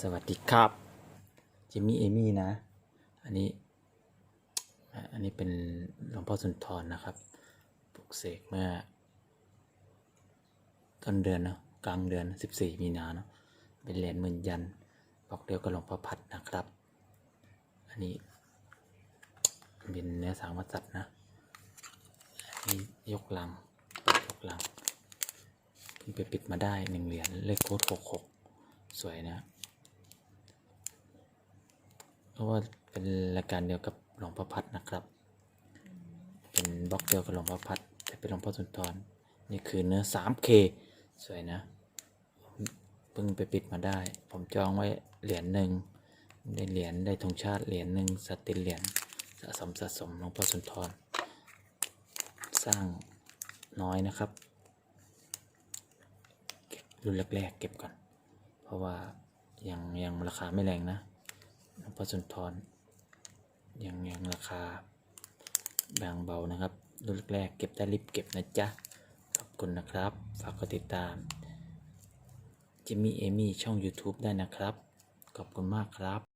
สวัสดีครับจิมมี่เอมี่นะ อันนี้ อันนี้เป็นหลวงพ่อสุนทรนะครับปลุกเสกเมื่อ ต้นเดือนเนาะกลางเดือน 14 มีนาเนาะเป็นเหรียญหมื่นยันบอกเดียวกับหลวงพ่อพัดนะครับ อันนี้เป็นเนื้อสางวัสัตว์นะอันนี้ยกลังยกลังเพิ่งไปปิดมาได้หนึ่งเหรียญเลขโค้ดหกหกสวยนะ เพราะว่าเป็นรายการเดียวกับหลวงพ่อพัดนะครับ เป็นบล็อกเดียวกับหลวงพ่อพัดแต่เป็นหลวงพ่อสุนทรนี่คือเนื้อ 3K สวยนะเพิ่งไปปิดมาได้ ผมจองไว้เหรียญหนึ่งได้เหรียญได้ธงชาติเหรียญหนึ่งสติเหรียญสะสมสะสมหลวงพ่อสุนทร สร้างน้อยนะครับเก็บรุ่นแรกๆเก็บก่อน เพราะว่ายังยังราคาไม่แรงนะ หลวงพ่อสุนทรยังยังราคาบางเบานะครับรุ่นแรกเก็บได้รีบเก็บนะจ๊ะ ขอบคุณนะครับ ฝากกดติดตามจิมมี่เอมี่ช่อง YouTube ได้นะครับ ขอบคุณมากครับ